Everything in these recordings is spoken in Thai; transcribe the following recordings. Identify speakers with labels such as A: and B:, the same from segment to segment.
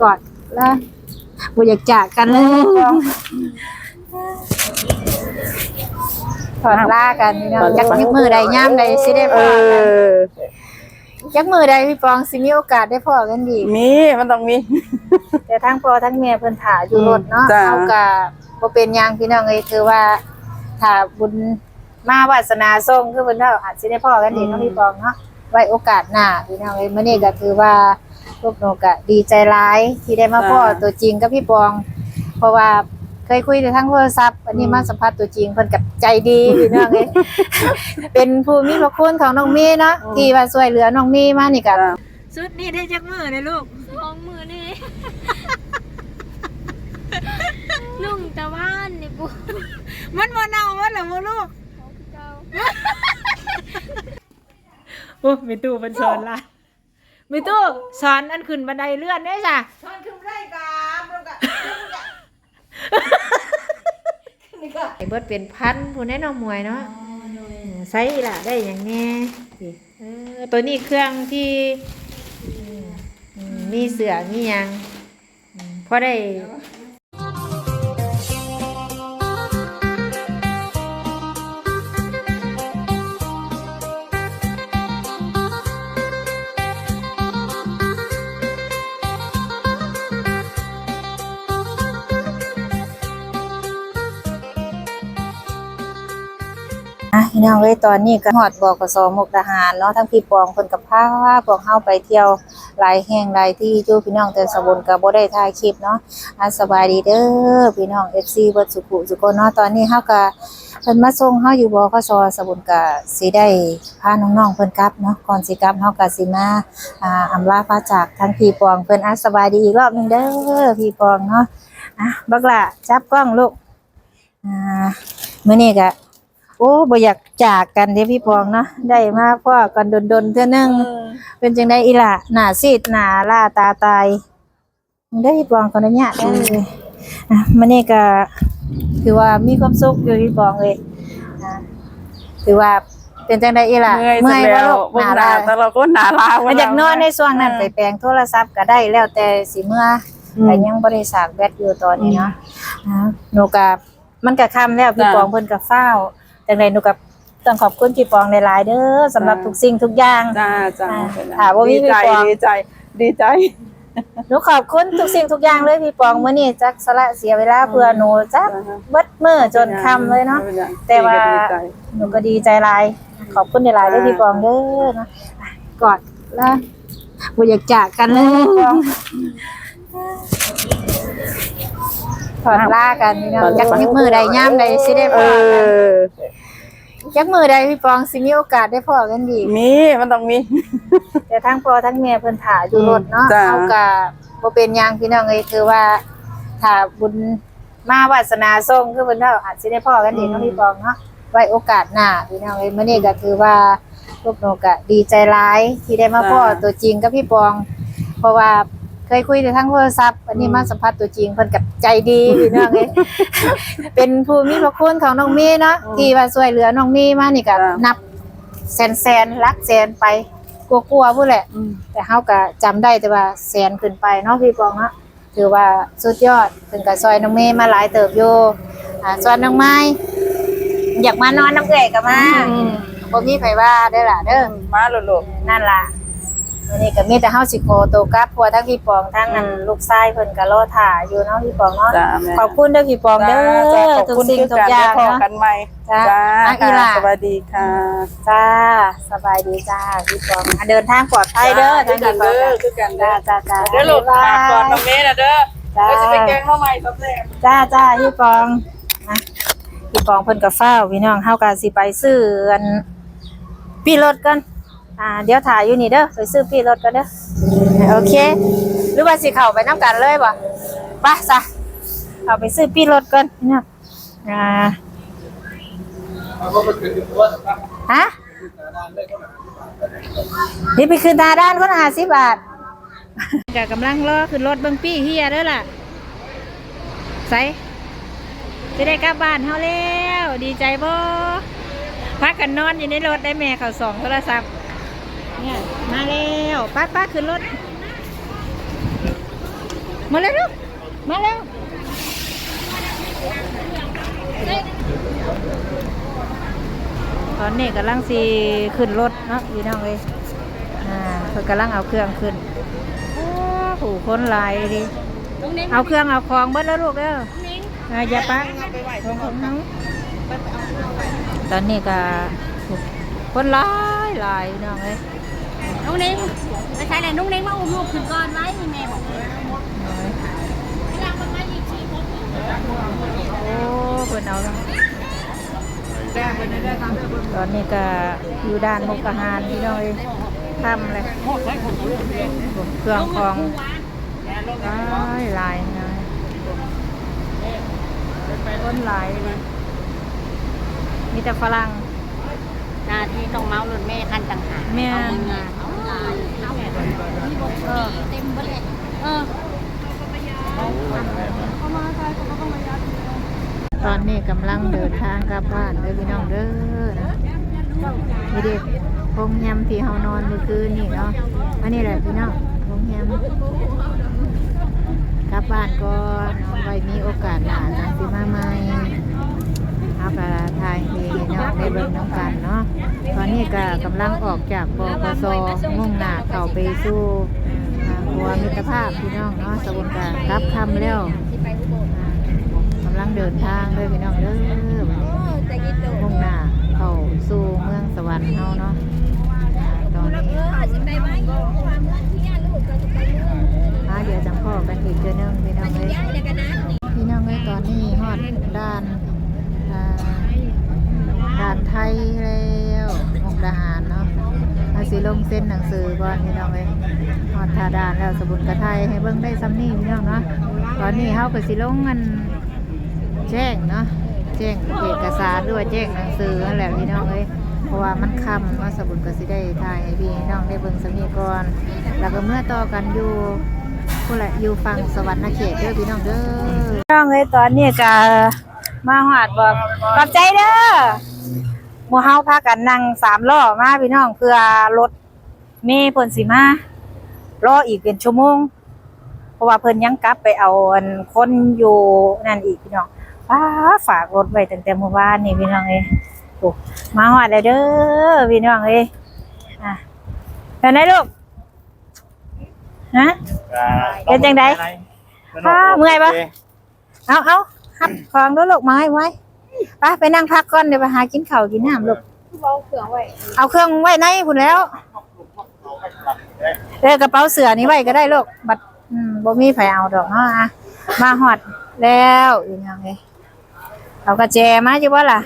A: กอดแล้วบ่อยากจากกันเลยถอดลากันพี่น้องจักยักมือใดย่ามใดสิได้
B: เอ
A: พอกัน
B: อ
A: จักมือใดพี่ปองสิมีโอกาสได้พอกันดีก
B: มีมันต้องมี
A: แต่ทั้งพ่อทั้งแม่เพิ่นถ่าอยู่รถเนาะ
B: จ้ะ
A: เฮาก็บ่เป็นหยังพี่น้องเอ้ยคือว่าถ้าบุญมาวาสนาส่งคือเพิ่นว่าอาจสิได้พอกันดีกเนาะพี่ปองเนาะไว้โอกาสหน้าพี่น้องเอ้ยมื้อนี้ก็ถือว่า ลูกหนูก็ดีใจร้ายที่ได้มาพ่อตัวจริงกับพี่ปอง เพราะว่าเคยคุยแต่ทั้งโทรศัพท์อันนี้มาสัมภาษณ์ตัวจริงเพิ่นกับใจดีพี่น้องเอ้ยเป็นผู้มีพระคุณของน้องมีเนาะที่ว่าช่วยเหลือน้องมีมานี่ก็
B: จ้ะ
A: สุดนี่ได้จักมือเลยลูก
C: สองมือนี่นุ่งตะวันนี่ปุ๊
A: มันบ่เน่ามันเหรอบ่ลูก
C: เจ้า
A: โอ้มีตู้เป็นสอนละมีตู้สอนอันขึ้นบันไดเลื่อนได้จ้ะสอนขึ้นได้กับลูกอะไอ้เบิดเป็นพันผู้แน่นอนมวยเนาะใส่ล่ะได้อย่างแน่สิเออตัวนี้เครื่องที่อืมอืมมีเสือมีหยังอืมพอได้ น้องเอ้ยตอนนี้ก็ฮอดบอกกสมุกดาหารเนาะทั้งพี่ปองเพิ่นกับพาว่าพวกเฮาไปเที่ยวหลายแห่งหลายที่อยู่พี่น้องแต่สบุนก็บ่ได้ถ่ายคลิปเนาะอะสบายดีเด้อพี่น้อง FC เบิดสุขุสุคนเนาะตอนนี้เฮาก็เพิ่นมาส่งเฮาอยู่บกสสบุนก็สิได้พาน้องๆเพิ่นกลับเนาะก่อนสิกลับเฮาก็สิมาอ่าอำลาพระจากทั้งพี่ปองเพิ่นอะสบายดีอีกรอบหนึ่งเด้อพี่ปองเนาะอะบักละจับกล้องลูกอ่าเมื้อนี้ก็ อ้บ่อยากจากกันเด้พี่ปองเนาะได้มาพ่อกันดนๆเทื่อนึงเป็นจังได๋อีหล่ะหน้าซีดหน้าล่าตาตายได้พี่ปองคนนี้เด้ออะมื้อนี้ก็ถือว่ามีความสุขอยู่พี่ปองเลยอะถือว่าเป็นจังได๋อีหล่ะ
B: เมื่อย
A: บ่
B: แล้ว
A: ลูก
B: พวก
A: หน้า
B: หนา
A: ลา
B: แต่เราก็หนาลา
A: มันอยากนอนในช่วงนั้นไปแปลงโทรศัพท์ก็ได้แล้วแต่สิเมื่ออแต่ยังบ่ได้สากแบตอยู่ตอนนี้เนาะอะหนูก็มันก็ค่ำแล้วพี่ปองเพิ่นก็เฝ้าว จังไดหนูก็ต้องขอบคุณพี่ปองหลายๆเด้อสำหรับทุกสิ่งทุกอย่าง
B: จ้าจ้า
A: อ่าถามว่ามี
B: ดีใจ
A: พี่ปอง
B: ดีใจดีใจ
A: หนูขอบคุณทุกสิ่งทุกอย่างเลยพี่ปองมื้อนี้จักสละเสียเวลาเพื่อหนูจักเบิดมื้อจนค่ำเลยเนาะแต่ว่า
B: ดีใจ
A: หนูก็ดีใจหลายขอบคุณหลายๆเด้อพี่ปองเด้อนะอะกอดแล้วบ่อยากจากกันเลยพี่ปอง ถอดลากันพี่น้องจักยักมือใดย่ามใดสิได้
B: เอ
A: พอกัน
B: อ
A: จักมือใดพี่ปองสิมีโอกาสได้พอกันดีก
B: มี มันต้องมี
A: แต่ทั้งพ่อทั้งแม่เพิ่นถ่าอยู่รถเนาะ
B: จ้ะ
A: เฮาก็บ่เป็นหยังพี่น้องเอ้ยคือว่าถ้าบุญมาวาสนาส่งคือเพิ่นว่าอาจสิได้พอกันอีกเนาะพี่ปองเนาะไว้โอกาสหน้าพี่น้องเอ้ยมื้อนี้ก็ถือว่าลูกหนูก็ดีใจร้ายที่ได้มาพ่อตัวจริงกับพี่ปอง เพราะว่าเค ยคุยแต่ทั้งโทรศัพท์อันนี้มาสัมภาษณ์ตัวจริงเพิ่นกับใจดีพี่น้องเอ้ยเป็นผู้มีพระคุณของน้องมีเนาะที่ว่าช่วยเหลือน้องมีมานี่ก็นับแสนๆลักแสนไปกลัวๆพู่นแหละ แต่เฮาก็จำได้แต่ว่าแสนขึ้นไปเนาะพี่ปองเนาะถือว่าสุดยอดเพิ่นก็ซอยน้องเมย์มาหลายเติบอยู่อ่าส่วนน้องไม้อยากมานอนน้ำเอื้อยก็มาบ่มีไผว่าเด้อล่ะเด้อ
B: มาโลด
A: นั่นล่ะ วันนี้ก็มีแต่เฮาสิโคโตวกลับเพราะว่าทั้งพี่ปองทั้งนั้น
B: อืม
A: ลูกชายเพิ่นก็รอท่าอยู่เนาะพี่ปองเนาะ
B: จ้าแม่
A: ขอบคุณเด้อพี่ปองเด้
B: จ้า
A: อ
B: ขอบ
A: ทุก
B: คุณ
A: สิ่ง
B: ที่
A: ทุกอย่าง
B: พอ
A: เนาะ
B: กันใหม่
A: จ้า
B: จ้า
A: อะอีหล่ะ
B: สวัสดีค่ะ
A: จ้าสบายดีจ้าพี่ปองอะเดินทางปลอดภัยเด้อ
B: คือกัน
A: ทาง
B: เด้อ
A: พี่ป
B: คือกัน
A: อง
B: เด้
A: จ้า
B: อ
A: จ้าจ้า
B: เดี๋ยวหลุด
A: บ๊าย
B: มา
A: บาย
B: ก่อนน้องเมย์นะเด้อ
A: จ้า
B: เราจะไปแกงข้าวใหม่สำเร็จ
A: จ้าจ้าพี่ปองนะพี่ปองเพิ่นกับฟ้าวพี่น้องเฮาก็สิไปซื้ออันพี่รถกัน อ่าเดี๋ยวถ่ายอยู่นี่เด้อไปซื้อพี่รถกันเด้อโอเค หรือว่าสิเข้าไปนํกันเลยบ่ไปซะเอาไปซื้อพี่รถกันน้องอ่าฮะนี่ไปคืนตาด้านคนละ50บาทก็กำลังรอขึ้นรถเบิ่งปี้เฮียเด้อล่ะใส่จะได้กลับบ้านเฮาแล้ว ดีใจบ่พักกันนอนอยู่ในรถได้แม่เขาสองโทรศัพท์ เนี่ยมาแล้วป้าป้าขึ้นรถ มาแล้วลูกมาแล้วตอนนี้กำลังสีขึ้นรถเนาะพี่น้องเลยอ่าเพิ่นกำลังเอาเครื่องขึ้นโอ้โหคนหลายดิเอาเครื่องเอาของเบิดแล้วลูกเด้ออ่าอย่าปะของของน้องตอนนี้ก็คนหลายหลายพี่น้องเลย
D: น้องเน้งไปใช้เลยน้องเน้งมาอุ้มลูกขึ้นก่อนไว้ให้แม่บอกเลย
A: โอ้เพิ่นเอาแล้วตอนนี้ก็อยู่ด้านมุกอาหารพี่น้องเอ้ยทำเลยเครื่องของหลายหลายนะคนหลายเลยมีแต่ฝรั่ง
D: หน้าที่ต้องเมาส์รุ่นแม่คันต่างหาก
A: แม่
D: เอามีบทดีเต็มเบลเลยเออ
A: ตอนนี้กำลังเดินทางกลับบ้านเลยพี่น้องเด้อนะนี่เด็กโรงแรมที่เฮานอนเมื่อคืนนี่เนาะอันนี้แหละพี่น้องโรงแรมกลับบ้านก่อนไว้มีโอกาสหน้าจังสิมาใหม่ เอากระทายให้น้องได้เบิ่งน้องกันเนาะตอนนี้ก็กำลังออกจากบกสมุ่งหน้าเข้าไปสู่อ่าหัวมิตรภาพพี่น้องเนาะสบุนกากลับคำแล้วกำลังเดินทางเลยพี่น้องเด้อมุ่งหน้าเข้าสู่เมืองสวรรค์เฮาเนาะตอนนี้
D: ขาดสิไปไหมความเมื่อที่ญาติลูกก็จะเดี๋
A: ยวจังพ่อกันอีกเดือนหนึงพี่น้องเล
D: ย
A: พี่น้องเอ้ยตอนนี้ฮอดด้าน ด้านไทยแล้วมุกดาหารเนาะอาสิลงเส้นหนังสือก่อนพี่น้องเอ้ยฮอดทาดานแล้วสบุนกระไทยให้เบิ่งได้ซ้ำนี่พี่น้องเนาะตอนนี้เฮาก็สิลงเงินแจ้งเนาะแจ้งเอกสารด้วยแจ้งหนังสือนั่นแหละพี่น้องเอ้ยเพราะว่ามันคำว่าสบุญก็สิได้ถ่ายให้พี่น้องได้เบิ่งสมีก่อน แล้วก็เมื่อต่อกันอยู่ผู้ละอยู่ฟังสวรรค์เขตเด้อพี่น้องเด้อพี่น้องเอ้ยตอนนี้ก็มาหอดบอกขอบใจเด้อ หมู่เฮาพากันนั่งสามล้อมาพี่น้องเพื่อรถเมย์เพิ่นสิมารออีกเป็นชั่วโมง เพราะว่าเพิ่นยังกลับไปเอาอันคนอยู่นั่นอีกพี่น้องป้าฝากรถไว้ตั้งแต่เมื่อวานนี่พี่น้องเอ้ยโอ้มาหอดเลยเด้อพี่น้องเอ้ยอะเป็นไงลูกฮะเป็นจังใดอ้าเมื่อยปะเอาเอาหับของด้วยลูกไม้ไว้ ไปไปนั่งพักก่อนเดี๋ยวไปหากินข้าวกินน้ำลูก
D: เอาเครื่องไว้
A: เอาเครื่องไว้ในพุ่นแล้วเออกระเป๋าเสือนี่ไว้ก็ได้ลูกบัดอืมบ่มีไผเอาดอกเนาะอะมาหอดแล้วอีกอย่างเลยเอากระแจมาจิบ่ล่ะ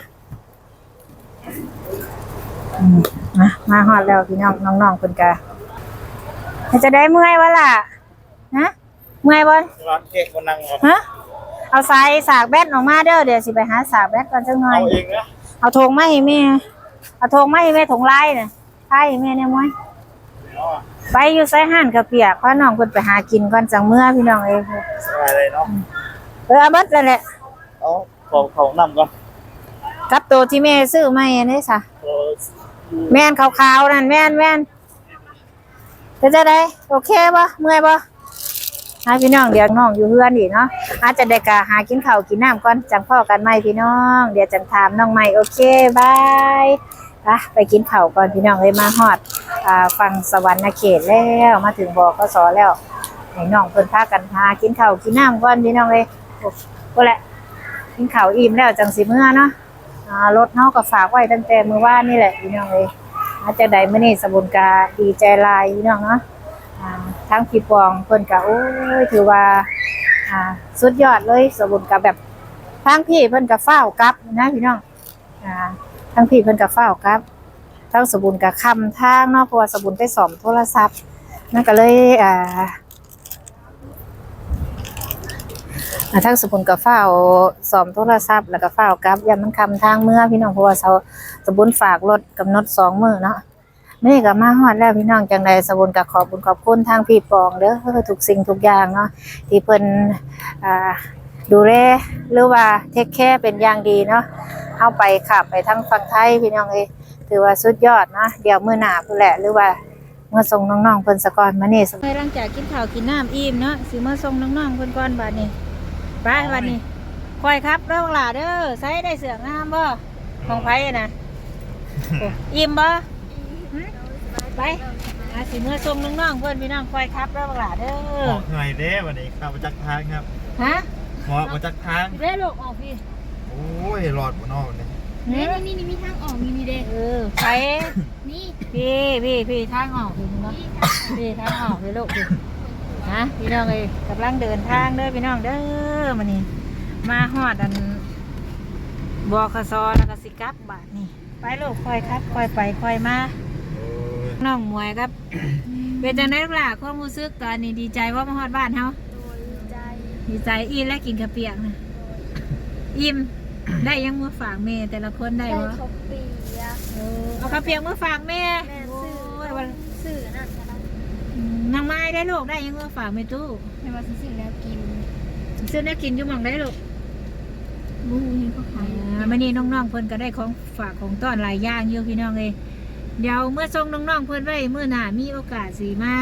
A: อืมมามาหอดแล้วพี่น้องน้องๆเพิ่นกะจะได้เมื่อยวะล่ะฮะเมื่อยบ่
E: ร้านเค้กคนนั่งครับ
A: ฮะ เอาสายสากแบตออกมาเด้อเดี๋ยวสิไปหาสากแบตก่อนจังหน่อ
E: เอา
A: ย
E: เองนะ
A: เอาธงมาให้แม่เอาธงมาให้แม่ถงลายน่ะพายให้แม่เนี่ยมั้ย
E: เอาอะ
A: ไปอยู่ไสห้านกระเปียกเพราะน้องเพิ่นไปหากินก่อนจังเมื่อพี่น้องเอ้ย
E: สบายเลยเนาะ
A: เออเอาเบิดแล้วแหละ
E: เอาเขาเขานำก่อน
A: กับตัวที่แม่ซื้อมาให้นี่ซะ
E: เขา
A: แม่นขาวๆนั่นแม่นแม่นเป็นจะได้โอเคบ่เมื่อย บ่หาพี่น้องเดี๋ยวน้องอยู่เฮือนอีกเนาะอาจจะได้กะหากินข้าวกินน้ำก่อนจังพ่อกันใหมพี่น้อง เดี๋ยวจังถามน้องใหม่โอเคบายไปไปกินข้าวก่อนพี่น้องเลยมาฮอดอ่าฟังสวรรค์เขตแล้วมาถึงบอกก็สอแล้วให้น้องเพิ่นพากันพากินข้าวกินน้ำก่อนพี่น้องเลยโอ้ก็แหละกินข้าวอิ่มแล้วจังสิเมื่อเนาะรถเฮาก็ฝากไว้ตั้งแต่มื้อวานนี่แหละพี่น้องเลยอาจจะได้มื้อนี้สบุญกาดีใจลายพี่น้องเนาะ ทั้งพี่ปองเพิ่นก็โอ้ยถือว่าอ่าสุดยอดเลยสมบุญกาแบบทั้งพี่เพิ่นก็เฝ้ากับนะพี่น้องอ่าทั้งพี่เพิ่นก็เฝ้ากับทั้งสมบุญกับคำทางนาะเพราะว่าสบุญไปสอมโทรศัพท์นั่นก็เลยอ่าทั้งสบุญกับเฝ้าสอมโทรศัพท์แล้วก็เฝ้ากับยามมันคำทางเมื่อพี่น้องเพราะว่าเขาสบุญฝากรถกำหนดสองมือเนาะ นี่ก็มาฮอดแล้วพี่น้องจังใดสบุญกับขอบคุญขอบคุณทางพี่ปองเด้อทุกสิ่งทุกอย่างเนาะที่เพิ่นดูแลหรือว่าเทคแคร์เป็นอย่างดีเนาะเอาไปขับไปทั้งฝั่งไทยพี่น้องเอ้ถือว่าสุดยอดเนาะเดี๋ยวมือหนาพูนแหละหรือว่า
F: เมื่อส่งน้องๆเพิ่นสะกอนมานี่เมื่อหลังจากกินข้าวกินน้ำอิ่มเนาะสิเมื่อส่งน้องๆเพิ่นก่อนบัดนี้ไปบัดนี้คอยครับเด้อบักหลาเด้อใส่ได้เสืองามบ่ของไผอะนะอิ่มบ่ ไปอาสิเมื่อส่งน้องๆเพิ่นพี่น้องคอยครับเด้อบักหล่าเด้
E: ห
F: อ
E: อกหน่อยเด้วันนี้ข้ามาจากทางครับ
F: ฮะ
E: หอกมาจากทาง
F: เด้ลูกออกพี่
E: โอ้ยหลอดบนนอกนี่
D: นี่นี่นี่มีทางออกมีนี่เด้
F: เออไป
D: นี่
F: พี่พี่พี่ทางออกพี่เนาะพี่ทางออกเลยลูกพี่ฮะพี่น้องเอ้ยกำลังเดินทางเด้อพี่น้องเด้อมานี่มาฮอดอันบอคสอแล้วก็สิกลับบาทนี่ไปลูกคอยครับคอยไปคอยมา
E: โอ้ย
F: น้องมวยครับเป็นจังไดลูกหล่ะความรู้สึกตอนนี้ดีใจว่ามาฮอดบ้านเฮา
D: โดยใจ
F: ดีใจอิ่มและกินข้าวเปียกนะอิ่มได้ยังมือฝากแม่แต่ละคนได้
D: ได้
F: บ่
D: ครบปีอะ
F: เออเอาข้าวเปียกมือฝากแม่
D: แม่
F: โอ้
D: สื่อย
F: วัน
D: สื่อนั่นนะ
F: อืมนางไม้ได้ลูกได้ยังมือฝากแม่ตู้
D: ไม่ว่าสื่อแล้วกิน
F: ซื้อได้กินอยู่หม่องได้ลูก
D: มูเห็นเขาขาย
F: อ่ามื่อนี้น้องๆเพิ่นก็ได้ของฝากของต้อนหลายอย่างอยู่พี่น้องเลย เดี๋ยวเมื่อส่งน้องๆเพิ่นไว้เมื่อหน้ามีโอกาสสีมา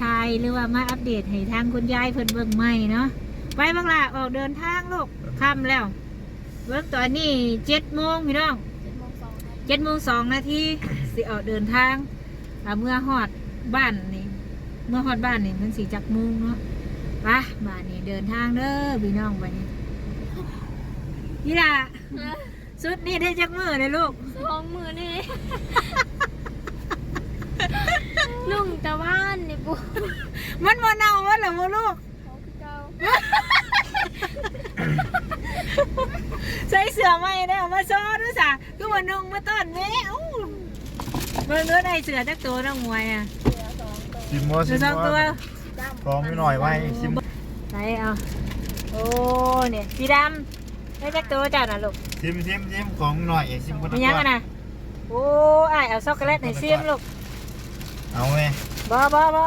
F: ทายหรือว่ามาอัปเดตให้ทางคุณยายเพิ่นเบิ่งใหม่เนาะไปบังล่ะออกเดินทางลูกค่ำแล้วเบิ่งตอนนี้เจ็ดโมงพี่น้อง
D: เจ็ดโมงสองนะ
F: เจ็ดโมงสองนาทีสิออกเดินทางอ่าเมื่อฮอดบ้านนี่เมื่อฮอดบ้านนี่มันสีจักโมงเนาะไปบ้านนี่เดินทางเด้อพี่น้องไปนี่นี่ล่ะสุดนี่ได้จักมือเลยลูก
D: สองมือนี่ นุ่งตะวันนี่ปุ๊
F: มันบ่เน่ามันเหรอบ่ลูก
D: เขาคือเก่า
F: ใส่เสื้อใหม่ได้อเอามาซ้อดูสะคือว่านุ่งมาต้อนแม่เอ้าเบิ่งเนื้อได้เสื้อจักตัวน้องมวยอะ
D: เหลือสองตัว
E: ชิมบ่
F: เสื้
E: ชิ
F: อ
E: ม
F: สองตัว
E: บ่
D: ดำ
E: พร้อมไม่หน่อยไว้ชิม
F: ไหนเอาโอ้เนี่ยสีดำได้จักตัวจ้าน่ะลูก
E: ชิมชิมชิมของหน่อยชิมคน
F: มียังกันนะโอ้อ้ายเอาช็อกโกแลตให้ซิมลูก
E: เอาไง
F: บ่บ่บ่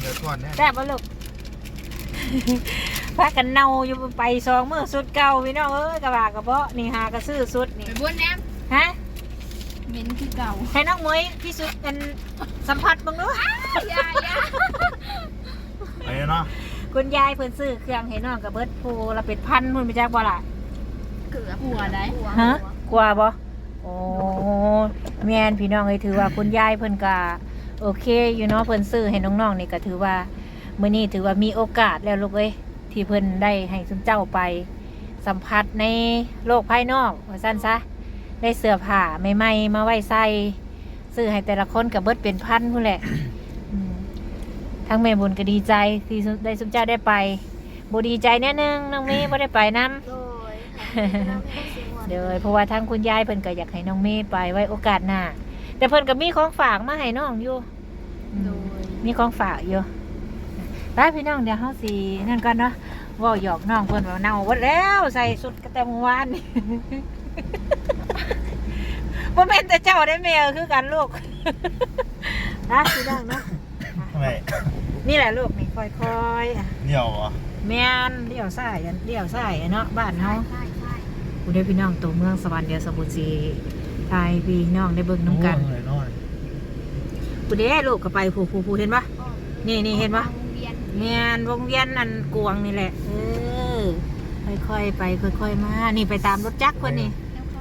E: เดี๋ยวก่อนเนี่ย
F: แซ่บบ่ลูกพากันเน่าอยู่ไปซองมือสุดเก่าพี่น้องเอ้ยกระบะกระเบาะนี่หากระซื้อสุดนี่
D: ไปบนแนม
F: ฮะ
D: เหม็นคือเก่า
F: ให้น้องมวยพี่สุดเป็นสัมผัสบ้างเนาะ
D: อย่าอย่า
E: ไปเนาะ
F: คุณยายเพิ่นซื้อเครื่องให้น้องกับเบิดโพละเป็ดพันพุ่นไปจักบ่ล่ะ
D: เกือบหัวได้
F: ฮะกลัวบ่โอ้แม่นพี่น้องเอ้ยถือว่าคุณยายเพิ่นก็ โอเคอยู่เนาะเพิ่นซื้อให้น้องๆนี่ก็ถือว่ามื้อนี้ถือว่ามีโอกาสแล้วลูกเอ้ยที่เพิ่นได้ให้ซุมเจ้าไป สัมผัสในโลกภายนอกว่าซั่นซะได้เสื้อผ้าใหม่ๆมาไว้ใส่ซื้อให้แต่ละคนก็เบิดเป็นพันพุ่นแหละอืมทั้งแม่บุญก็ดีใจที่ได้ซุมเจ้าได้ไปบ่ดีใจแน่นึงน้องเมย์บ่ได้ไปนํ
D: โดย
F: เดี๋ยวเพราะว่าทางคุณยายเพิ่นก็อยากให้น้องเมย์ไปไว้โอกาสหน้า แต่เพิ่นก็มีของฝากมาให้น้องอยู่อืม
D: โดย
F: มีของฝากอยู่ไปพี่น้องเดี๋ยวเฮาสินั่นก่อนเนาะเว่าหยอกน้องเพิ่นว่าเน่าหมดแล้วใส่สุดกระแต่เมื่อวานนี่ บ่แม่นแต่เจ้าได้แมวคือกันลูก นะพี่น้องเนาะ
E: ทำไม
F: นี่แหละลูกนี่ค่อยๆอะ
E: เหนียวเหรอะ
F: แม่นเลี้ยวซ้ายอันเลี้ยวซ้ายอะเนาะบ้านเฮา
D: ใช่ใช่
F: กูได้พี่น้องตัวเมืองสวรรค์เดียวสมุทรสี ทายพี่น้องได้เบิ่งน้ำกัน
E: เลยนอน
F: กูได้ลูกก็ไปผู้ผู้ผู้เห็นปะนี่นี่เห็นปะ
D: วงเวียน
F: แม่นวงเวียนอันกวงนี่แหละ เออ ค่อยๆไปค่อยๆมา นี่ไปตามรถจักรคนนี่
D: แล้วก็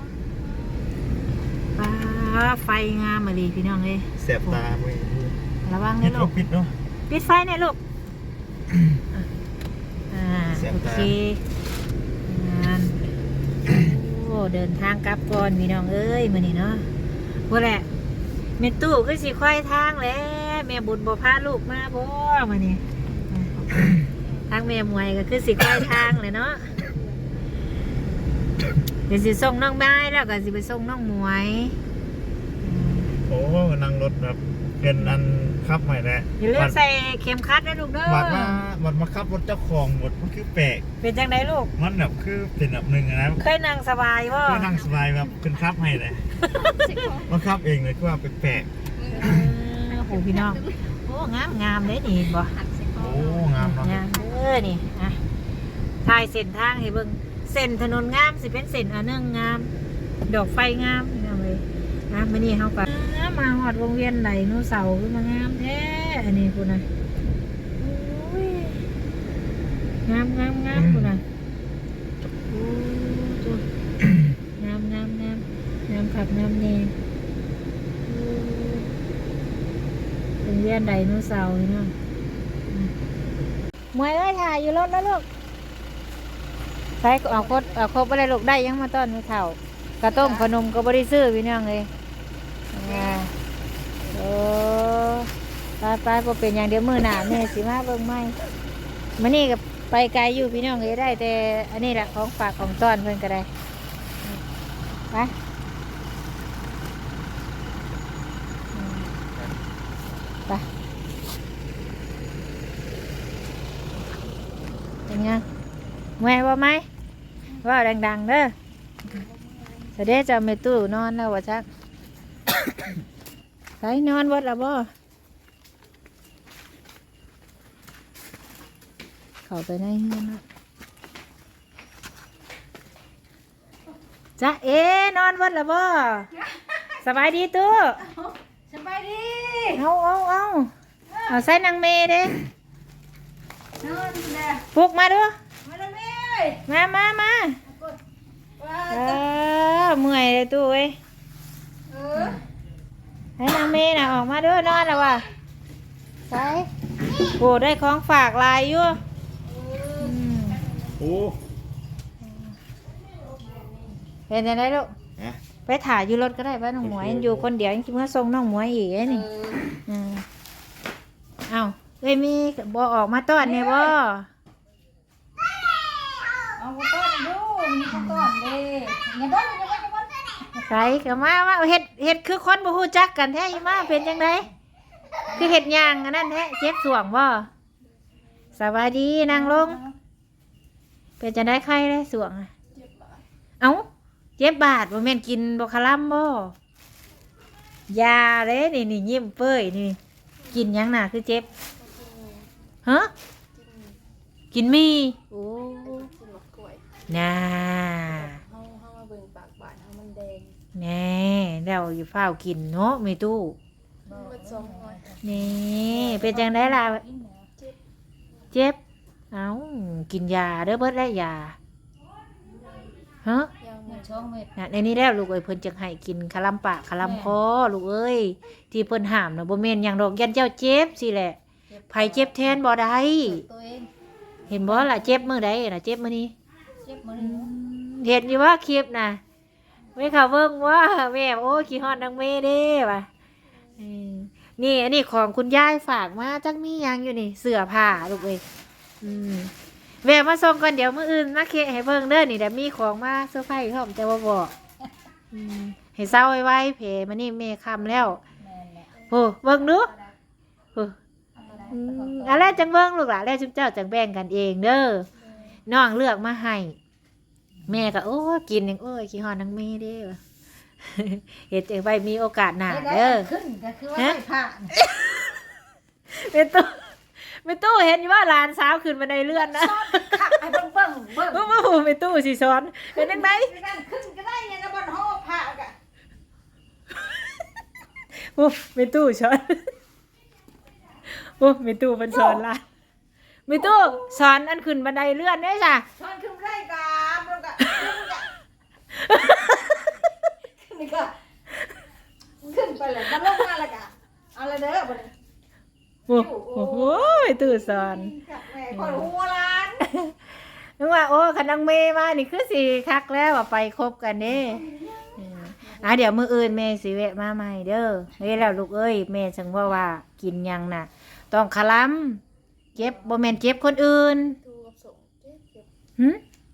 F: ป้าไฟงามมาเลยพี่น้องเลย
E: เสียบตาเว้ย
F: ระวัง
E: ปิ
F: นะ
E: ด
F: ลู
E: ลู
F: ก
E: กปิดเนาะ
F: ปิดไฟหน่อยลูกอ่า
E: เสียบ
F: โอ
E: ตา
F: เคงานโอ้ เดินทางกลับก่อนพี่น้องเอ้ยมื้อนี้เนาะว่าแหละแม่ตู้ก็สิค่อยทางแล้วแม่บุญบ่พาลูกมาบ่มื้อนี้อ่าทางแม่มวยก็คือสิค่อยทางเลยเนาะเดี๋ยวสิส่งน้องไม้แล้วก็สิไปส่งน้องมวย
E: โอ้นั่งรถแบบเป็นอัน ขับใหม่แหละ
F: อย่าลืมใส่เข็มขัดนะลูกเด้อ
E: บัดมาบัดมาขับรถเจ้าของหมดมันคือแปลก
F: เป็นจังไดลูก
E: มันแบบคือเป็นแบบหนึ่งอะนะ
F: เคยนั่งสบายบ่
E: ก็นั่งสบายแบบเป็นขับให้เลย
D: สิบของ
E: มันขับเองเลยก็ว่าแปลก
F: เออโอ้โหพี่น้องโอ้งามงามเลยนี่บ่
D: หักสิบ
E: ๆ
D: ขอ
E: โอ้
D: ง
E: งามเนาะ
F: งามเออนี่อะถ่ายเส้นทางให้เบิ่งเส้นถนนงามสิเป็นเส้นอันนึงงาม ดอกไฟงามงามเลยนะมื้อนี้เฮาก็งา มมาหอดวงเวียนไหลโนเสาร์ขึ้นมางามแท้อันนี้คุณนะโอ้ยงามงามงามคุณนะโอ้ตัวงามงามงามงามขับงามเนโอ้วงเวียนไดโนเสาร์นี่เนาะอืมมวยเอ้ยถ่ายอยู่รถแล้วลูกใส่เอาครบเอาครบอะไรลูกได้ยังมาต้อนมือเถ่ากระต้มขนมก็บริซื้อพี่น้องเลยอ่าโอ้ไปไปพอเป็นอย่างเดียวมือหนาแม่สิมาเบิ่งไม่มานี่กับไปไกลอยู่พี่น้องเลยได้ แต่อันนี้แหละของฝากของต้อนเพื่อนก็ได้ไปอืมไปเป็นไงเมื่อยว่าไหมว่าดังๆเด้อเสด็จจะไม่ตู้นอนแล้ววะจัก ส่นอนวัดละบ่เข้าไปในเฮือนละจ้าเอนอนวัดละบ่สบายดีตู้
D: สบายดี
F: เอาเอาเอาเอาใส่นางเมเด้
D: นอนแล้
F: ปลุกมาดู
D: มาแล้วแม่
F: มามามา
D: ว่า
F: เออเมื่อยเลยตู้เอ้ย
D: เออ
F: ให้นางเมน่ะออกมาด้วยนอนแล้วว่ะใส่โอ้ได้ของฝากลายอยู่อืม
E: โอ้
F: เป็นยังไงลูก
E: ฮะ
F: ไปถ่ายอยู่รถก็ได้ป่ะน้องหมวยอยู่คนเดียวยังคิดว่าส่งน้องหมวยอีกไอ้นี่อืมเอาเอ้ยมีบอออกมาต้อนเนี่ยบ่
D: เอาไปต้อนดูมีข้าวต้อนเด้อย่าบ่นอย่าบ่นอย่าบ่น
F: ใส่ก็มาว่าเฮ็ดเฮ็ดคือคนบ่ฮู้จักกันแท้อีมาเป็นจังไดคือเฮ็ดหย่างอันนั้นแท้เจ็บสวงบ่สวัสดีนางลง เป็นจังได๋ใครได้สวงอะเอ้าเจ็บบาดบ่แม่นกินบ่คาลัมบ่ยาเด้นี่นี่ยิ้มเป้ยนี่ กินหยังน่ะคือเจ็บฮะกินมีโอ้น่า
G: เฮาเฮามาเบิ่งปากบาดเฮามัน แดง
F: แน่เราอยู่เฝ้าวกินเนาะมีตู้
G: มันสองร้อย
F: นี่เป็นจังได้ล่ะเจ็บ เอ้ากินยาเด้อเบิดแล้วยาฮะ
G: ยัง
D: เงินช่องเม็ด
F: น่ะในนี้แล้วลูกเอ้ยเพิ่นจังให้กินคาลัมปากคาลัมคอลูกเอ้ยที่เพิ่นห้ามน่ะบ่แม่นหยังดอกยันเจ้าเจ็บสิแหละไผเจ็บแทนบ่ได้
D: ตัวเอง
F: เห็นบ่ล่ะเจ็บมื้อใดน่ะเจ็บมื้อนี้
D: เจ็บมือนี้
F: เห็นอยู่ว่าคลิปน่ะ ไม่เขาเบิ่งว่าแม่โอ้ขี้ฮอดนางเมเด้ว่ะนี่อันนี้ของคุณยายฝากมาจักมียังอยู่นี่ เสื้อผ้าลูกเอ้ยอืมแม่มาส่งก่อนเดี๋ยวมื้ออื่นมาเคให้เบิ่งเด้อนี่เดี๋ยวมีของมาเซอร์ไพรส์พร้อมแต่ว่บอกอืมให้เศร้าไว้ๆเพมานี่แม่ค่ำแล้วโอ้เบิ่งดูโอ้
D: เอาไปได้
F: อื
D: เอา
F: ม
D: ไป
F: อันแรกจังเบิ่งลูกหล่ะแล้วจุ๊บเจ้าจังแบ่งกันเองเด้อน้องเลือกมาให้ แม่ก็โอ้ยกินยังโอ้ยขี้หอนนังเมเด้อเฮ็ดจังไปมีโอกาสหน้า
D: ได้
F: เด้อ
D: ขึ้นก็คือว่าไม่ผ่าน
F: เป็นตู้เป็นตู้เห็นอยู่ว่าหลานสาวขึ้นบันไดเลื่อนนะ
D: ขับไอ้เบิ่งเบิ่งเบิ่ง
F: โอ้โหเป็นตู้สิซ้อนเป็นจังได
D: นั่นขึ้นก็ได้ยังนะบ่ห่อผ้ากะ
F: โอ้เป็นตู้ช้อนโอ้เป็นตู้เป็นสอนหลาน เป็นตู้สอนอันขึ้นบันไดเลื่อนได้จ้ะ
D: ช้อนขึ้นได้กะมันกะขึ้นก็ขึ้นไปเลยมันลงมาแล้วกะเอาละเด้อบ่นี้
F: โอ้โหเป็นตู้สอน
D: กับแม่คอยหัวล้าน
F: นึกว่าโอ้คันนังเมมานี่คือสิคักแล้วว่าไปคบกันเด้เอออะเดี๋ยวมื้ออื่นแม่สิแวะมาใหม่เด้อเฮ้ยแล้วลูกเอ้ยแม่จังว่าว่ากินหยังน่ะ ต้องคลัม เจ็บบ่แม่นเจ็บคนอื่น
G: ดูกับส่งเจ็บเจ็บ
F: หึ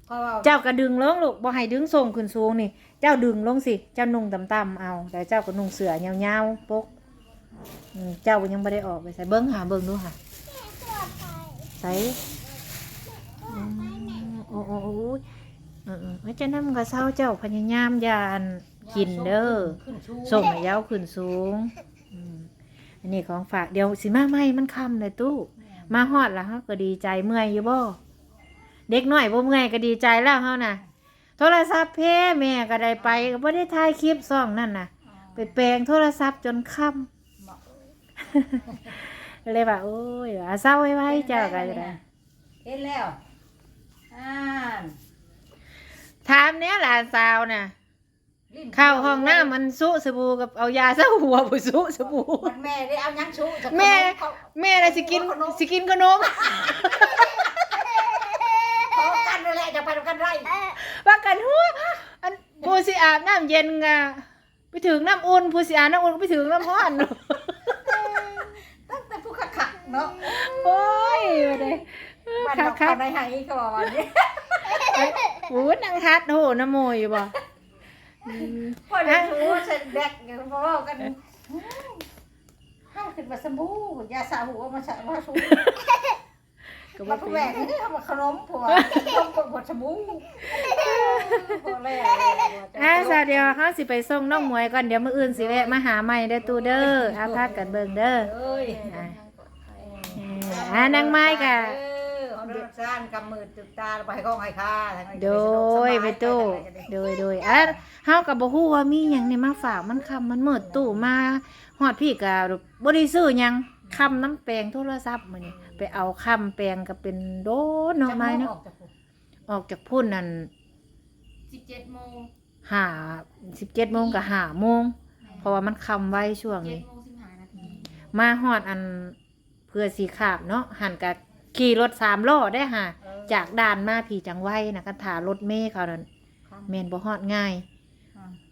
D: คอยว่า
F: เจ้าก็ดึงลงลูกบ่ให้ดึงส่งขึ้นสูงนี่ เจ้าดึงลงสิ เจ้านุ่งต่ำๆเอา แต่เจ้าก็นุ่งเสื้อยาวๆปกอืมเจ้าก็ยังบ่ได้ออกไปใส่เบิ่งหาเบิ่งดูค่ะใส่อืมโอ้โอ้โอ้ยเออๆไม่จะนำกับเศร้าเจ้าพยายามอยาอันกินเด้อ
D: ขึ้นชู
F: ส่งให้ยาวขึ้นสูงอืมอันนี้ของฝากเดี๋ยวสิมาใหม่มันค่ำเลยตู้ มาฮอดแล้วเฮาก็ดีใจเมื่อยอยู่บ่เด็กน้อยบ่เมื่อยก็ดีใจแล้วเฮาน่ะ โทรศัพท์เพแม่ก็ได้ไปก็บ่ได้ถ่ายคลิปซ่องนั่นน่ะ ไปแปลงโทรศัพท์จนค่ำเลยว่าโอ้ยว่าเศร้าไว้ไว้เจ้าก็ได้
D: เห็นแล้วอ่าน
F: ถามเนี้ยหลานสาวน่ะ
D: ลิ้น
F: เข้าห้องน้ำมันสุสบู่กับเอายาซะหัวบ่สุสบู่
D: มันแม่ได้เอายังชูจาก
F: แม่
D: เขา
F: แม่น่ะสิกินสิกินขนม
D: เขากันนั่นแหละจะไปทำกันไร
F: ว่ากันหัวอันผู้สิอาบน้ำเย็นกะไปถึงน้ำอุ่นผู้สิอาบน้ำอุ่นก็ไปถึงน้ำร้อน
D: ตั้งแต่ผู้ขักขักเนาะ
F: โอ้ยว่าได้
D: บ้าน
F: คั
D: เรา
F: กคั
D: เขา
F: ก
D: ในหายเขาบอกวันนี้
F: โอ้ยนางฮัดโหน้ำโมยอยู่บ่อืม
D: พอเดี๋ยวชูเสร็จแดกอย่างพอเว้ากันเข้าขึ้นมาสบู่ยาสระหัวมาสระมาชู
F: ก็
D: มา
F: บ่
D: ผู้
F: เป็
D: แหวน
F: น
D: นี่ทำขนมผัวต้มกดบดสบู่พอแล้ว
F: อ่าสาวเดียวเฮาสิไปส่งน้องมวยก่อนเดี๋ยวมื้ออื่นสิแวะมาหาใหม่เด้อตูเด้ออาพักกันเบิ่งเด้อ
D: เอ้ย
F: อ่าอ่านางไม้กะ
D: เออเอาเดือดซ่านกำมือตึกตาไปให้ก้องให้ค่าทั้งนั้น
F: โดยไปตู้โดยโดยอะเฮากับบ่ฮู้ว่ามีหยังในมาฝากมันคำมันเมิดตู้มาฮอดพี่ก็บ่ได้ซื้อหยังคำน้ำแปลงโทรศัพท์มื้อนี้ไปเอาคำแปลงก็เป็นโดนเนาะไม้เนาะออกจากพุ่นนั่น
G: สิบเจ็ดโมง
F: ห้า17โมงก็5โมงเพราะว่ามันคำไว้ช่วง
G: เจ็ด
F: นี้
G: โมงสิบห้านาที
F: มาฮอดอันเพื่อสีขาบเนาะหันกับ ขี่รถสามล้อได้ค่ะจากด่านมาผีจังไว้นะกันถารถเมย์เขานั่นเมนบ่ฮอดง่าย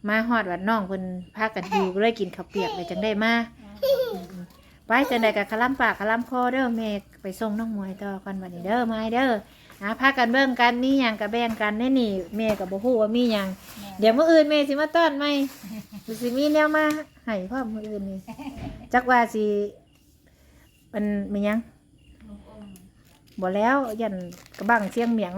F: มาฮอดวัดน้องเพิ่นพากันอยู่ก็เลยกินข้าวเปียกเลยจังได้มาไปจังไดกับคลำปากคลำคอเด้อแม่ไปส่งน้องมวยต่อกันวันนี้เด้อไม้เด้อนะพากันเบิ่งกันมีหยังก็แบ่งกันแน่นี่แม่ก็บ่ฮู้ว่ามีหยังเดี๋ยวมื้ออื่นแม่สิมาต้อนไหมสิมีแนวมาให้พร้อมมื้ออื่นนี่จักว่าสิมันมีหยัง
G: ลูกอม
F: บ่แล้วยันกระบังเสียงเหมียง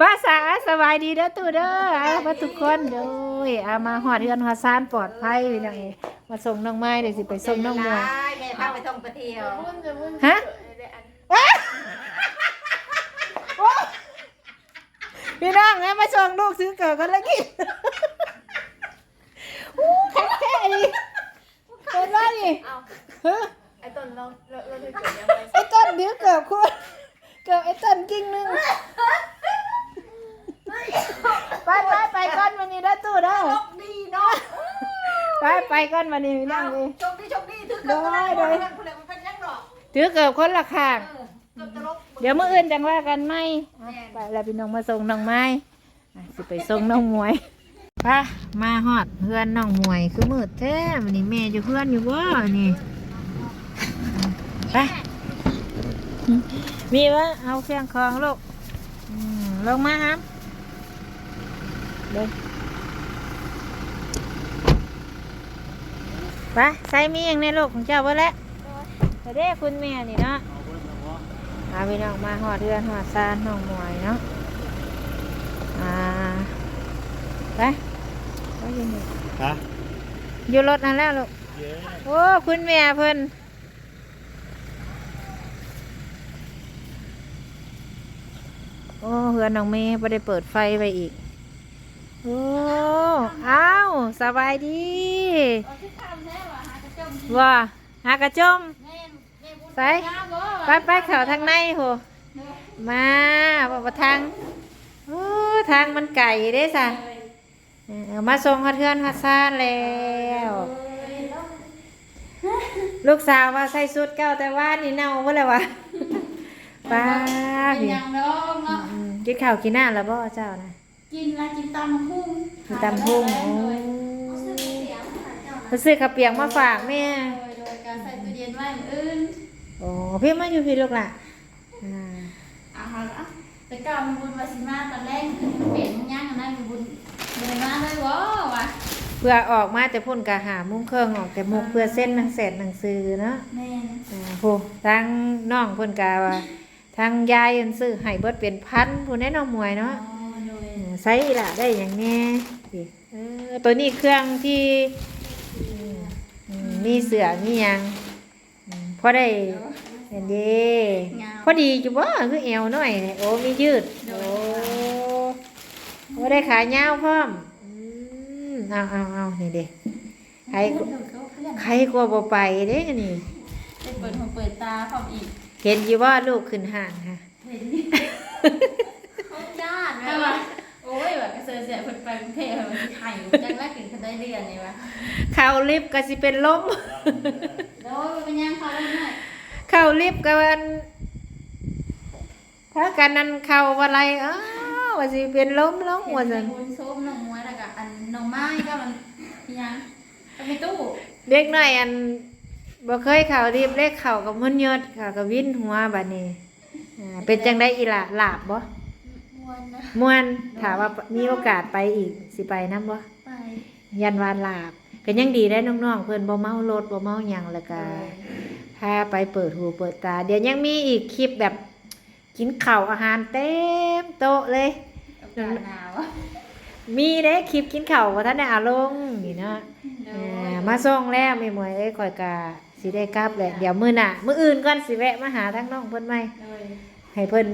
F: ภาษาสบายดีเด้อตู่เด้ออามาทุกคนเด้ออามาหอดเฮือนหอดซานปลอดภัยพี่น้องเอ้ยมาส่งน้องไม้เดี๋ยวสิไปส่งน้องมัว
D: แม่พาไปท่องไปเที่ยว
G: พุ่นจะพุ่น
F: ฮะ
G: ได้อัน
F: พี่น้องนะมาส่งลูกซื้อเกิดกันแล้วกินอู้คักแท้ดิเป็นว่านี่
G: เอา
F: เฮ้อ
G: ไอ้ต้นเราเราเราได้เกิดยังไง
F: ไอ้ต้นเดี๋ยวเกิดคุณเกิดไอ้ต้นกิ่งหนึงไปไปไปก่อนวันนี้เด้อตู่เด้อ
D: ดีเนาะ
F: ไปไปก่อนวันนี้พี่น้องเอ้ย
D: โชคดีโชคดีถือเกิดอะไรคนเดียวมันเป็นยังหรอ
F: ถือเกิดคนละข้าง
D: เกิดตลก
F: เดี๋ยวมื้ออื่นจังว่ากันไหมไปแล้วพี่น้องมาส่งน้องไม้อะสิไปส่งน้องมวยไปมาฮอดเพื่อนน้องมวยคือมืดแท้วันนี้แม่อยู่เพื่อนอยู่บ่นี่ ไปมีวะเอาเครื่องคองลูกอืมลงมาครับเดินไปใส่มีอย่างในลูกของเจ้าเบ่แล้วแต่เด้คุณแม่นี่เนาะอาพี่น้องมาหอดเรือนหอดซานน้องหมวยเนาะอ่าไปไปอยืนอยู่
E: ฮะ
F: อยู่รถนั่นแล้วลูก
E: เย้
F: โอ้คุณแม่เพิ่น โอ้เฮือนน้องเมย์ไม่ได้เปิดไฟไปอีก โอ้อ้าวสบายดี
G: ว่ะหากระจม
F: ว่าหากระจม
G: แม่แม่บุญ
F: ใส่ไปไปเข่าทางในโหมาบอกว่าทางโอ้ทางมันไก่เด้สะมาส่งเทือนฮอดซ่าแล้วลูกสาวว่าใส่ชุดเก่าแต่ว่านี่เน่าเมื่อไรวะ ป้า
G: เป็น
F: พี่
G: ยังดองเนาะ
F: อืมกินข้าวกินน้ำแล้วบ่เจ้านะ
G: กินละกินตำพุ่ง
F: กินตำพุ่งโอ้ไปซื้อข้าวเปียกมาฝากแม่
G: โดยโดยการใส่ตู้เย็นไว้มื้ออื่น
F: โอ้พี่มาอยู่พี่ลูกล่ะอ่า
G: อาหารอะแต่ก่อนมีบุญวาสิมาตอนแรกคือมันเป็นมันย่างอันนั้นมีบุญเลยมาเลยวะวะ
F: เพื่อออกมาแต่พ่นกะหามุ้งเครื่องออกแต่มุกเพื่อเส้นหนังเศษหนังสือเนาะ
G: แม่น
F: อ่าผู้ทางน้องเพ่นกาว่า ทางยายอันซื้อให้เบิดเป็นพันผู้แน่น้องมวย
G: อ๋อ
F: เนาะ
G: โดย
F: อืมใส่ละได้อย่างแน่สิเออตัวนี้เครื่องที่อืมอืมมีเสือมีหยังอืมพอได้เห็นดีพอดีจุบ่คือเอวหน่อยเนี่ยโอ้มียืดโอ้โอ้ได้ขายาวพร้อมอืมเอาเอาเอานี่เด้ใคร
G: เพื่อนเขาเพื่อน
F: ใครกลัวบ่ไปเด้นี่
G: ไปเปิดหูเปิดตาพร้อมอีก
F: เห็นอยู่ว่าลูกขึ้นห้างค่ะ
G: เห็นดิเขาจ้าดแต่ว่าโอ้ยแบบกระเสือเสียเพิ่นไปกรุงเทพมันสิไข่จังแรกถึงคันได้เรียนเลยวะ
F: เข้าลิฟต์ก็สิเป็นลม
G: โดยมันเป็นยังเขาเลยหน่อย
F: เข้าลิฟต์ก็มันถ้ากันนั้นเข้าว่าไรอ้าวว่าสิเป็นลมลง
G: เห็น
F: ว่า
G: ใน
F: ซั่น
G: บุญส้มน้องมวยแล้วก็อันน้องไม้ก็มันยังก็มีตู้
F: เด็กน้อยอัน บ่เคยเข้าลิฟต์เล็กเข้ากับมันยศเข้ากับวินหัวบัดนี้อ่าเป็นจังได๋อีหล่ะลาบบ่
G: มวนนะ
F: ม่วนถามว่ามีโอกาสไปอีกสิไปนํบ่
G: ไป
F: ยันวานลาบก็ยังดีได้น้องๆเพิ่นบ่เมารถบ่เมาหยังแล้วก็พาไปเปิดหูเปิดตา เดี๋ยวยังมีอีกคลิปแบบกินข้าวอาหารเต็มโต๊ะเลย
G: อากาศหนาว
F: มีเด้คลิปกินข้าวบ่ทันได้เอาลงนี่เนาะ
G: โด
F: อ่ายมาส่งแล้วแม่หมวยเอ้ยข่อยก็ สิได้กลับแหละ เดี๋ยวมื้อหน้ามื้ออื่นก่อนสิแวะมาหาทั้งน้องเพิ่นใหม่
G: โดย
F: ให้เพิ่น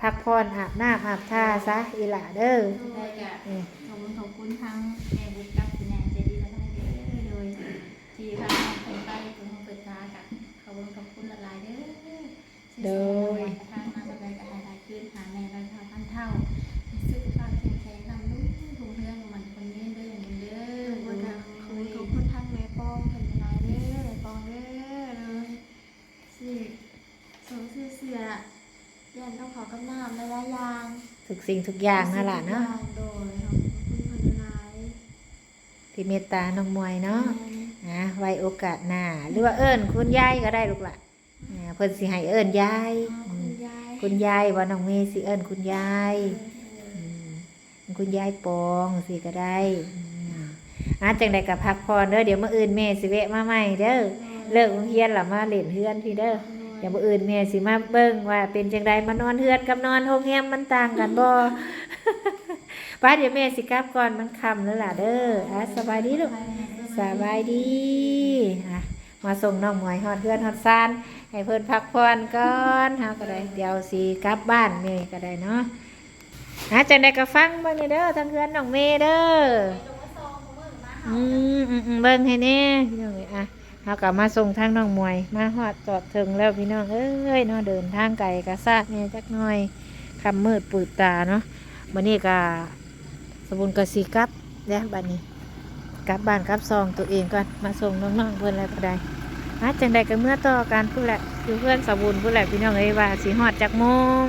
F: พักผ่อนอาบน้ำอาบท่าซะอีหล่าเด้อ
G: ได้กะ
F: นี่
G: ขอบคุณขอบคุณทั้งแม่บุญกับคุณยายใจดีและได้เด้อโดยที่พาน้องเพิ่นไปเพิ่นเปิดตากะขอบคุณขอบคุณหลายๆเด้อ
F: โดย
G: ทางมาสบายกับหลายๆขึ้นหาแม่ร้อยเท่าพันเท่าสุขภาพแข็งแรงนำลูกทุกเรื่องมันคนนี้เด้ออย่างนี้เด้อ
D: ขอบ
G: โด
D: คุณ
G: ย
D: ขอบคุณทางแม่ป้องเพิ่นหลายเด้อแม่ป้องเด้อเลยสิสมชื่อเสือยันต้องขอ กับน้ำหลายๆอย่าง
F: ทุกสิ่งทุกอย่างนั่นล่ะเนาะ
D: โดยขอบคุณเพิ่นหลาย
F: ที่เมตตาน้องมวยเนาะ
D: แม่
F: นะไว้โอกาสหน้าหรือว่าเอิ้นคุณยายก็ได้ลูกล่ะอ่าเพิ่นสิให้เอิ้นยาย
D: ขอบ
F: อื
D: คุ
F: ม
D: ณยาย
F: คุณยายว่าน้องเมย์สิเอิ้นคุณยายอืมคุณยายปองสิก็ได้อืมอาจังใดก็พักผ่อนเด้อเดี๋ยวมื้ออื่นแม่สิแวะมาใหม่เด้อเลิกโรงเรียนแล้วมาเล่นเฮือนพี่เด้อ เดี๋ยวมื้ออื่นแม่สิมาเบิ่งว่าเป็นจังไดมานอนเฮือนกับนอนโรงแรมมันต่างกันบ่ป้าเดี๋ยวแม่สิกลับก่อนมันค่ำแล้วล่ะเด้ออะสบายดีลูกสบายดีอะมาส่งน้องหมวยฮอดเพื่อนฮอดซานให้เพิ่นพักผ่อนก่อนเฮาก็ได้เดี๋ยวสิกลับบ้านเมย์ก็ได้เนาะอะจังได๋ก็ฟังเบิ่งเด้อทางเพื่อนน้องเมเด้ออืมอืมอืมเบิ่งให้แน่พี่น้องเอ้ยอะ เฮาก็มาส่งทางน้องมวย มาฮอดจอดถึงแล้วพี่น้องเอ้ยเนาะเดินทางไกลก็ซาดแหน่จักหน่อยคำมืดปืดตาเนาะบัดนี้ก็สบุญก็สิกลับเด้อบัดนี้กลับบ้านกลับซองตัวเองก่อนมาส่งน้องๆเพื่อนอะไรก็ได้อาจังใดก็เมื่อต่อการพูดแหละอยู่เพื่อนสบุญพูดแหละพี่น้องเอ้ยว่าสีหอดจากมง